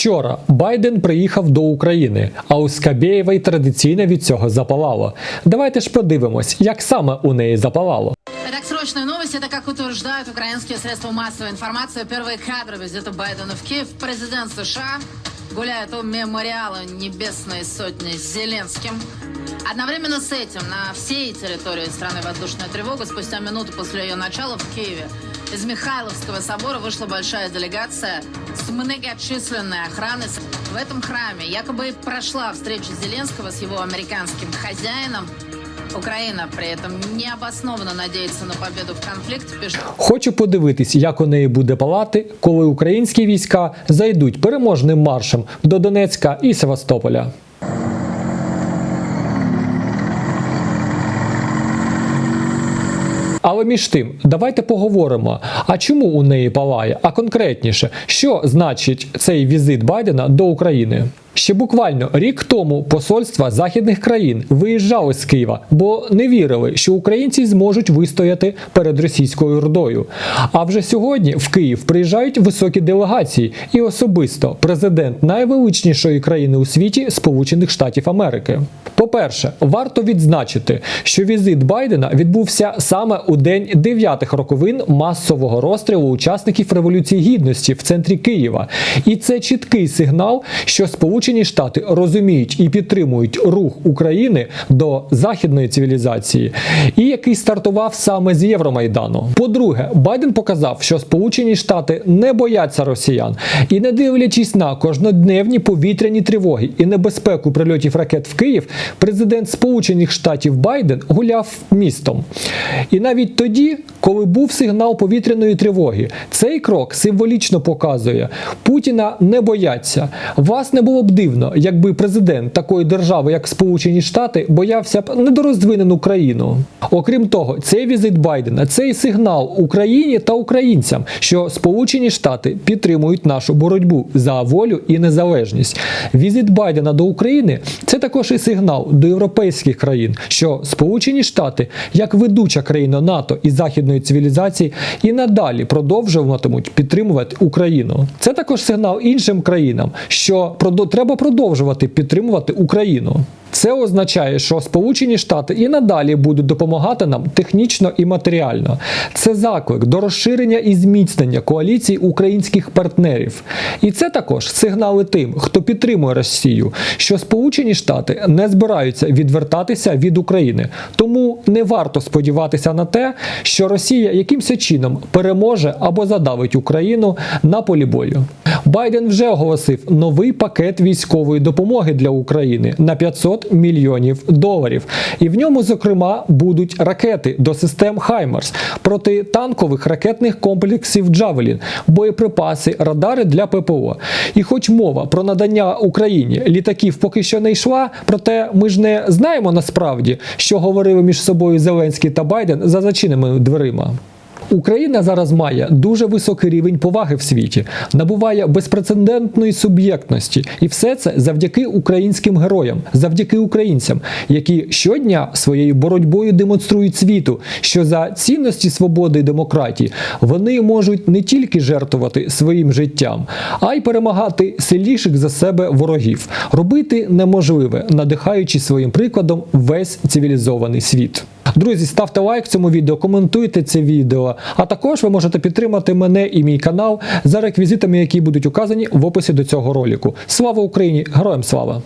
Вчора Байден приїхав до України, а у Скабєєвої традиційно від цього запалало. Давайте ж подивимось, як саме у неї запалало. Итак, срочная новость. Это, как утверждают украинские средства массовой информации, первые кадры визита Байдена в Киев. Президент США гуляет у мемориала Небесной Сотни с Зеленским. Одновременно с этим на всей территории страны воздушная тревога. Спустя минуту после ее начала в Киеве из Михайловского собора вышла большая делегация с многочисленной охраной. В этом храме якобы и прошла встреча Зеленского с его американским хозяином. Украина при этом необоснованно надеется на победу в конфликте, пишет Хочу подивитись, як у неї буде палати, коли українські війська зайдуть переможним маршем до Донецька і Севастополя. Але між тим, давайте поговоримо, а чому у неї палає, а конкретніше, що значить цей візит Байдена до України? Ще буквально рік тому посольства західних країн виїжджали з Києва, бо не вірили, що українці зможуть вистояти перед російською ордою. А вже сьогодні в Київ приїжджають високі делегації, і особисто президент найвеличнішої країни у світі Сполучених Штатів Америки. По-перше, варто відзначити, що візит Байдена відбувся саме у день дев'ятих роковин масового розстрілу учасників Революції Гідності в центрі Києва. І це чіткий сигнал, що Сполучені Штати розуміють і підтримують рух України до західної цивілізації, і який стартував саме з Євромайдану. По-друге, Байден показав, що Сполучені Штати не бояться росіян і не дивлячись на кожнодневні повітряні тривоги і небезпеку прильотів ракет в Київ, президент Сполучених Штатів Байден гуляв містом. І навіть тоді, коли був сигнал повітряної тривоги, цей крок символічно показує: Путіна не бояться. Вас не було б дивно, якби президент такої держави, як Сполучені Штати, боявся б недорозвинену країну. Окрім того, цей візит Байдена це і сигнал Україні та українцям, що Сполучені Штати підтримують нашу боротьбу за волю і незалежність. Візит Байдена до України це також і сигнал до європейських країн, що Сполучені Штати, як ведуча країна НАТО і західної цивілізації, і надалі продовжуватимуть підтримувати Україну. Це також сигнал іншим країнам, що продо- треба продовжувати підтримувати Україну. Це означає, що Сполучені Штати і надалі будуть допомагати нам технічно і матеріально. Це заклик до розширення і зміцнення коаліції українських партнерів. І це також сигнали тим, хто підтримує Росію, що Сполучені Штати не збираються відвертатися від України. Тому не варто сподіватися на те, що Росія якимось чином переможе або задавить Україну на полі бою. Байден вже оголосив новий пакет військової допомоги для України на 500 мільйонів доларів. І в ньому, зокрема, будуть ракети до систем Хаймерс, протитанкових ракетних комплексів Джавелін, боєприпаси, радари для ППО. І хоч мова про надання Україні літаків поки що не йшла, проте ми ж не знаємо насправді, що говорили між собою Зеленський та Байден за зачиненими дверима. Україна зараз має дуже високий рівень поваги в світі, набуває безпрецедентної суб'єктності, і все це завдяки українським героям, завдяки українцям, які щодня своєю боротьбою демонструють світу, що за цінності свободи і демократії вони можуть не тільки жертвувати своїм життям, а й перемагати сильніших за себе ворогів, робити неможливе, надихаючи своїм прикладом весь цивілізований світ. Друзі, ставте лайк цьому відео, коментуйте це відео. А також ви можете підтримати мене і мій канал за реквізитами, які будуть указані в описі до цього ролику. Слава Україні! Героям слава!